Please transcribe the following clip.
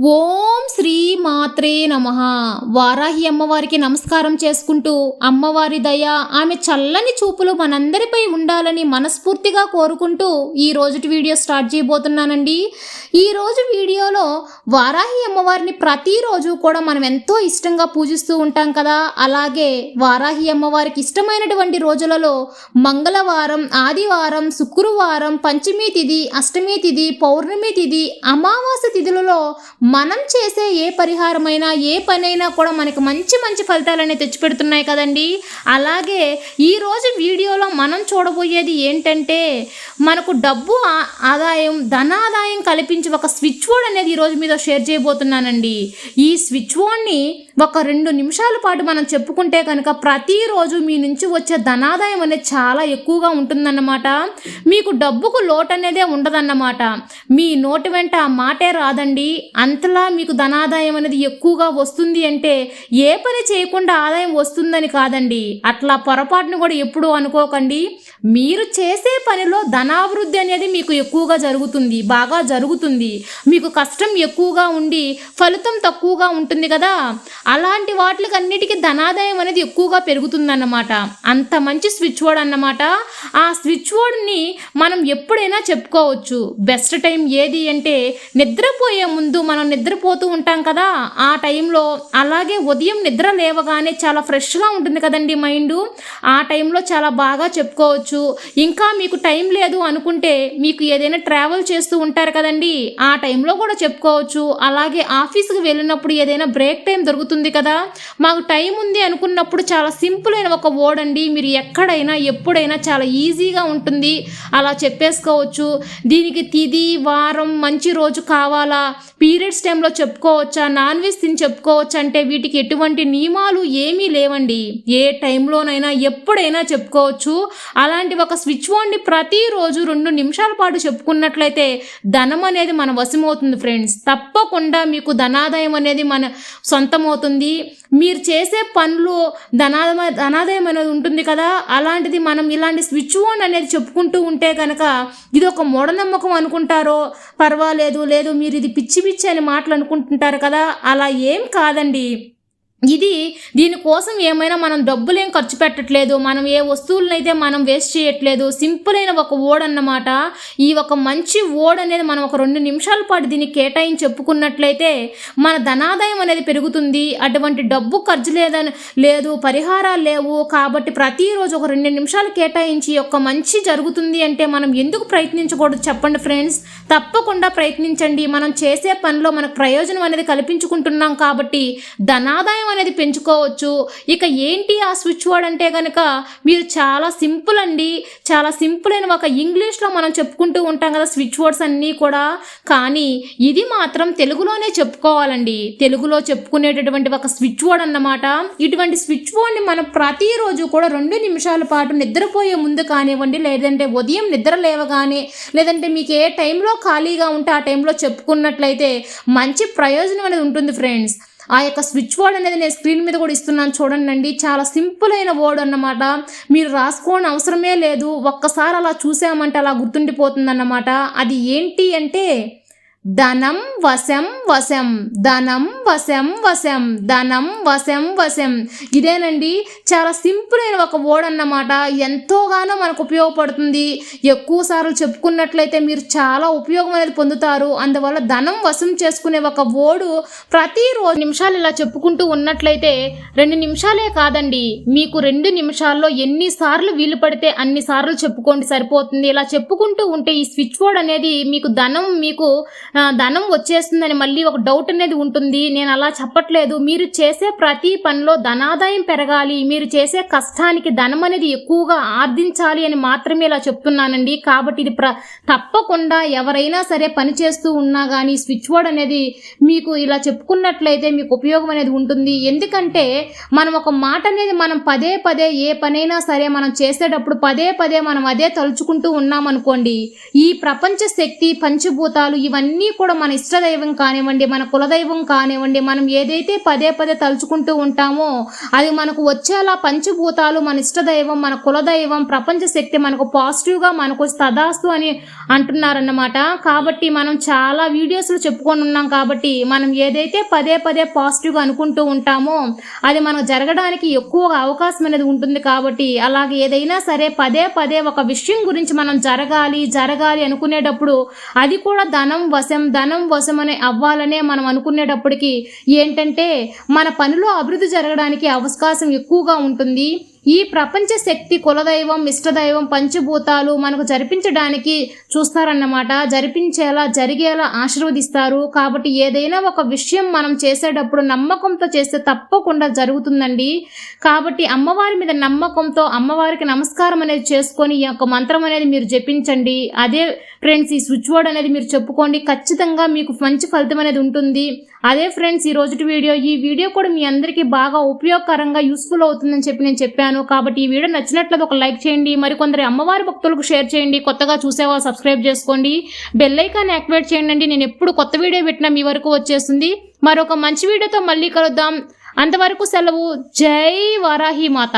我 మాత్రే నమ. వారాహి అమ్మవారికి నమస్కారం చేసుకుంటూ అమ్మవారి దయ ఆమె చల్లని చూపులు మనందరిపై ఉండాలని మనస్ఫూర్తిగా కోరుకుంటూ ఈ రోజుటి వీడియో స్టార్ట్ చేయబోతున్నానండి. ఈ రోజు వీడియోలో వారాహి అమ్మవారిని ప్రతిరోజు కూడా మనం ఎంతో ఇష్టంగా పూజిస్తూ ఉంటాం కదా. అలాగే వారాహి అమ్మవారికి ఇష్టమైనటువంటి రోజులలో మంగళవారం ఆదివారం శుక్రవారం పంచమి తిథి అష్టమి తిథి పౌర్ణమి తిథి అమావాస్య తిథులలో మనం చేసే ఏ పరిహారమైనా ఏ పనైనా కూడా మనకి మంచి మంచి ఫలితాలనే తెచ్చిపెడుతున్నాయి కదండి. అలాగే ఈరోజు వీడియోలో మనం చూడబోయేది ఏంటంటే మనకు డబ్బు ఆదాయం ధనాదాయం కల్పించి ఒక స్విచ్ బోర్డ్ అనేది ఈరోజు మీద షేర్ చేయబోతున్నానండి. ఈ స్విచ్ బోర్డ్ని ఒక రెండు నిమిషాల పాటు మనం చెప్పుకుంటే కనుక ప్రతిరోజు మీ నుంచి వచ్చే ధనాదాయం అనేది చాలా ఎక్కువగా ఉంటుందన్నమాట. మీకు డబ్బుకు లోటు అనేదే ఉండదన్నమాట. మీ నోటి వెంట ఆ మాటే రాదండి. అంతలా మీకు ధనాదాయం అనేది ఎక్కువగా వస్తుంది అంటే ఏ పని చేయకుండా ఆదాయం వస్తుందని కాదండి. అట్లా పొరపాటును కూడా ఎప్పుడూ అనుకోకండి. మీరు చేసే పనిలో ధనాభివృద్ధి అనేది మీకు ఎక్కువగా జరుగుతుంది బాగా జరుగుతుంది. మీకు కష్టం ఎక్కువగా ఉండి ఫలితం తక్కువగా ఉంటుంది కదా. అలాంటి వాటికి అన్నిటికీ ధనాదాయం అనేది ఎక్కువగా పెరుగుతుందన్నమాట. అంత మంచి స్విచ్ బోర్డ్ అన్నమాట. ఆ స్విచ్ బోర్డ్ని మనం ఎప్పుడైనా చెప్పుకోవచ్చు. బెస్ట్ టైం ఏది అంటే నిద్రపోయే ముందు మనం నిద్రపోతూ ఉంటాం కదా ఆ టైంలో అలాగే ఉదయం నిద్ర లేవగానే చాలా ఫ్రెష్గా ఉంటుంది కదండి మైండ్. ఆ టైంలో చాలా బాగా చెప్పుకోవచ్చు. ఇంకా మీకు టైం లేదు అనుకుంటే మీకు ఏదైనా ట్రావెల్ చేస్తూ ఉంటారు కదండి ఆ టైంలో కూడా చెప్పుకోవచ్చు. అలాగే ఆఫీస్కి వెళ్ళినప్పుడు ఏదైనా బ్రేక్ టైం దొరుకుతుంది కదా మాకు టైం ఉంది అనుకున్నప్పుడు చాలా సింపుల్ అయిన ఒక వర్డ్ అండి. మీరు ఎక్కడైనా ఎప్పుడైనా చాలా ఈజీగా ఉంటుంది. అలా చెప్పేసుకోవచ్చు. దీనికి తిది వారం మంచి రోజు కావాలా? పీరియడ్స్ టైంలో చెప్పుకోవచ్చా? నాన్ వెజ్ తిని చెప్పుకోవచ్చా? అంటే వీటికి ఎటువంటి నియమాలు ఏమీ లేవండి. ఏ టైంలోనైనా ఎప్పుడైనా చెప్పుకోవచ్చు. అలాంటి ఒక స్విచ్ ఓన్ని ప్రతిరోజు రెండు నిమిషాల పాటు చెప్పుకున్నట్లయితే ధనం అనేది మన వశమవుతుంది ఫ్రెండ్స్. తప్పకుండా మీకు ధనాదాయం అనేది మన సొంతమవుతుంది. మీరు చేసే పనులు ధనాదమ ధనాదాయం అనేది ఉంటుంది కదా? అలాంటిది మనం ఇలాంటి స్విచ్ బోర్డ్ అనేది చెప్పుకుంటూ ఉంటే కనుక ఇది ఒక మూఢనమ్మకం అనుకుంటారో? పర్వాలేదు లేదు మీరు ఇది పిచ్చి పిచ్చి అని మాటలు అనుకుంటుంటారు కదా అలా ఏం కాదండి. ఇది దీనికోసం ఏమైనా మనం డబ్బులేం ఖర్చు పెట్టట్లేదు మనం ఏ వస్తువులనైతే మనం వేస్ట్ చేయట్లేదు సింపుల్ అయిన ఒక ఓడ్ అన్నమాట. ఈ ఒక మంచి ఓడ్ అనేది మనం ఒక రెండు నిమిషాల పాటు దీన్ని కేటాయించి చెప్పుకున్నట్లయితే మన ధనాదాయం అనేది పెరుగుతుంది. అటువంటి డబ్బు ఖర్చు లేదని లేదు పరిహారాలు లేవు కాబట్టి ప్రతిరోజు ఒక రెండు నిమిషాలు కేటాయించి ఒక మంచి జరుగుతుంది అంటే మనం ఎందుకు ప్రయత్నించకూడదు చెప్పండి ఫ్రెండ్స్? తప్పకుండా ప్రయత్నించండి. మనం చేసే పనిలో మనకు ప్రయోజనం అనేది కల్పించుకుంటున్నాం కాబట్టి ధనాదాయం అనేది పెంచుకోవచ్చు. ఇక ఏంటి ఆ స్విచ్ వర్డ్ అంటే కనుక మీరు చాలా సింపుల్ అండి. చాలా సింపుల్ అయిన ఒక ఇంగ్లీష్లో మనం చెప్పుకుంటూ ఉంటాం కదా స్విచ్ వర్డ్స్ అన్నీ కూడా. కానీ ఇది మాత్రం తెలుగులోనే చెప్పుకోవాలండి. తెలుగులో చెప్పుకునేటటువంటి ఒక స్విచ్ వర్డ్ అన్నమాట. ఇటువంటి స్విచ్ వర్డ్ని మనం ప్రతిరోజు కూడా రెండు నిమిషాల పాటు నిద్రపోయే ముందు కానివ్వండి లేదంటే ఉదయం నిద్ర లేవగానే లేదంటే మీకు ఏ టైంలో ఖాళీగా ఉంటే ఆ టైంలో చెప్పుకున్నట్లయితే మంచి ప్రయోజనం అనేది ఉంటుంది ఫ్రెండ్స్ ఆ యొక్క స్విచ్ బోర్డ్ అనేది నేను స్క్రీన్ మీద కూడా ఇస్తున్నాను చూడండి చాలా సింపుల్ అయిన వర్డ్ అన్నమాట. మీరు రాసుకోని అవసరమే లేదు. ఒక్కసారి అలా చూసామంటే అలా గుర్తుండిపోతుంది అన్నమాట అది ఏంటి అంటే ధనం వశం వశం ధనం వశం వశం ధనం వశం వశం. ఇదేనండి చాలా సింపుల్ అయిన ఒక వర్డ్ అన్నమాట. ఎంతోగానో మనకు ఉపయోగపడుతుంది. ఎక్కువ సార్లు చెప్పుకున్నట్లయితే మీరు చాలా ఉపయోగం అనేది పొందుతారు. అందువల్ల ధనం వశం చేసుకునే ఒక వర్డు ప్రతిరోజు నిమిషాలు ఇలా చెప్పుకుంటూ ఉన్నట్లయితే రెండు నిమిషాలే కాదండి. మీకు రెండు నిమిషాల్లో ఎన్నిసార్లు వీలు పడితే అన్ని సార్లు చెప్పుకోండి సరిపోతుంది. ఇలా చెప్పుకుంటూ ఉంటే ఈ స్విచ్ బోర్డ్ అనేది మీకు ధనం మీకు ధనం వచ్చేస్తుందని మళ్ళీ ఒక డౌట్ అనేది ఉంటుంది. నేను అలా చెప్పట్లేదు. మీరు చేసే ప్రతి పనిలో ధనాదాయం పెరగాలి. మీరు చేసే కష్టానికి ధనం అనేది ఎక్కువగా ఆర్జించాలి అని మాత్రమే ఇలా చెప్తున్నానండి. కాబట్టి ఇది ప్ర తప్పకుండా ఎవరైనా సరే పని చేస్తూ ఉన్నా కానీ స్విచ్ బోర్డ్ అనేది మీకు ఇలా చెప్పుకున్నట్లయితే మీకు ఉపయోగం అనేది ఉంటుంది. ఎందుకంటే మనం ఒక మాట అనేది మనం పదే పదే ఏ పనైనా సరే మనం చేసేటప్పుడు పదే పదే మనం అదే తలుచుకుంటూ ఉన్నామనుకోండి ఈ ప్రపంచ శక్తి పంచభూతాలు ఇవన్నీ ఇవన్నీ కూడా మన ఇష్టదైవం కానివ్వండి మన కులదైవం కానివ్వండి మనం ఏదైతే పదే పదే తలుచుకుంటూ ఉంటామో అది మనకు వచ్చేలా పంచభూతాలు మన ఇష్టదైవం మన కులదైవం ప్రపంచ శక్తి మనకు పాజిటివ్గా మనకు తదాస్తు అని అంటున్నారన్నమాట. కాబట్టి మనం చాలా వీడియోస్లో చెప్పుకొని ఉన్నాం కాబట్టి మనం ఏదైతే పదే పదే పాజిటివ్గా అనుకుంటూ ఉంటామో అది మనకు జరగడానికి ఎక్కువ అవకాశం అనేది ఉంటుంది కాబట్టి అలాగే ఏదైనా సరే పదే పదే ఒక విషయం గురించి మనం జరగాలి జరగాలి అనుకునేటప్పుడు అది కూడా ధనం వశం ధనం వశం అనే అవ్వాలనే మనం అనుకునేటప్పటికి ఏంటంటే మన పనిలో అభివృద్ధి జరగడానికి అవకాశం ఎక్కువగా ఉంటుంది. ఈ ప్రపంచ శక్తి కులదైవం ఇష్టదైవం పంచభూతాలు మనకు జరిపించడానికి చూస్తారన్నమాట. జరిపించేలా జరిగేలా ఆశీర్వదిస్తారు. కాబట్టి ఏదైనా ఒక విషయం మనం చేసేటప్పుడు నమ్మకంతో చేస్తే తప్పకుండా జరుగుతుందండి. కాబట్టి అమ్మవారి మీద నమ్మకంతో అమ్మవారికి నమస్కారం అనేది చేసుకొని ఈ యొక్క మంత్రం అనేది మీరు జపించండి. అదే ఫ్రెండ్స్ ఈ స్విచ్ బోర్డ్ అనేది మీరు చెప్పుకోండి. ఖచ్చితంగా మీకు మంచి ఫలితం అనేది ఉంటుంది. అదే ఫ్రెండ్స్ ఈ రోజుటి వీడియో. ఈ వీడియో కూడా మీ అందరికీ బాగా ఉపయోగకరంగా యూస్ఫుల్ అవుతుందని చెప్పి నేను చెప్పాను. కాబట్టి ఈ వీడియో నచ్చినట్లయితే ఒక లైక్ చేయండి మరికొందరి అమ్మవారి భక్తులకు షేర్ చేయండి కొత్తగా చూసేవాళ్ళు సబ్స్క్రైబ్ చేసుకోండి. బెల్ ఐకాన్ యాక్టివేట్ చేయండి నేను ఎప్పుడు కొత్త వీడియో పెట్టినా మీ వరకు వచ్చేస్తుంది. మరొక మంచి వీడియోతో మళ్ళీ కలుద్దాం. అంతవరకు సెలవు. జై వారాహి మాత.